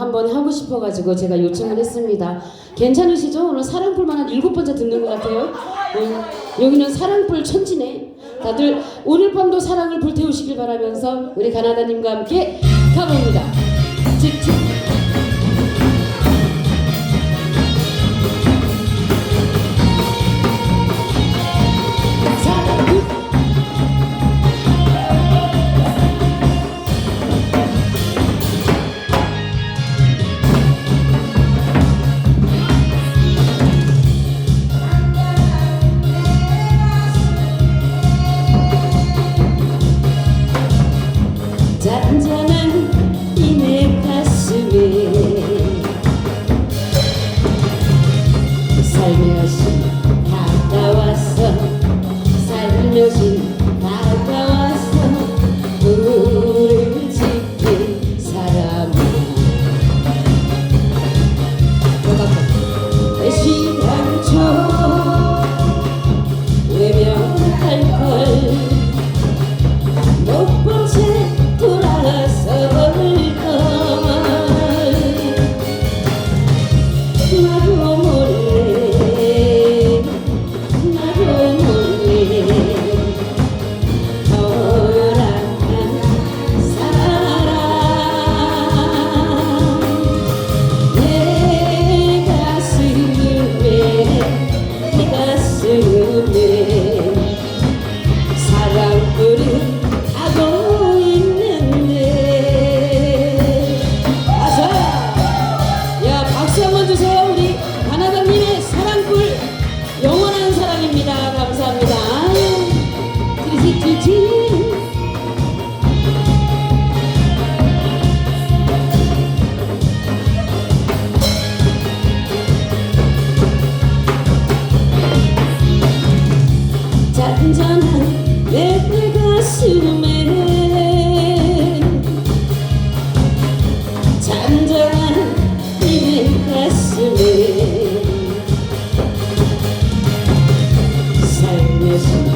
한번 하고 싶어가지고 제가 요청을 했습니다. 괜찮으시죠? 오늘 사랑불만 한 일곱 번째 듣는 것 같아요. 어, 여기는 사랑불 천지네. 다들 오늘 밤도 사랑을 불태우시길 바라면서 우리 가나다님과 함께 가봅니다. 직접. 잔잔한 이내 가슴에 살며시 다가왔어 살며시 찌릿찌릿 잔잔한 내 가슴에. 잔잔한 내 가슴에. 살며시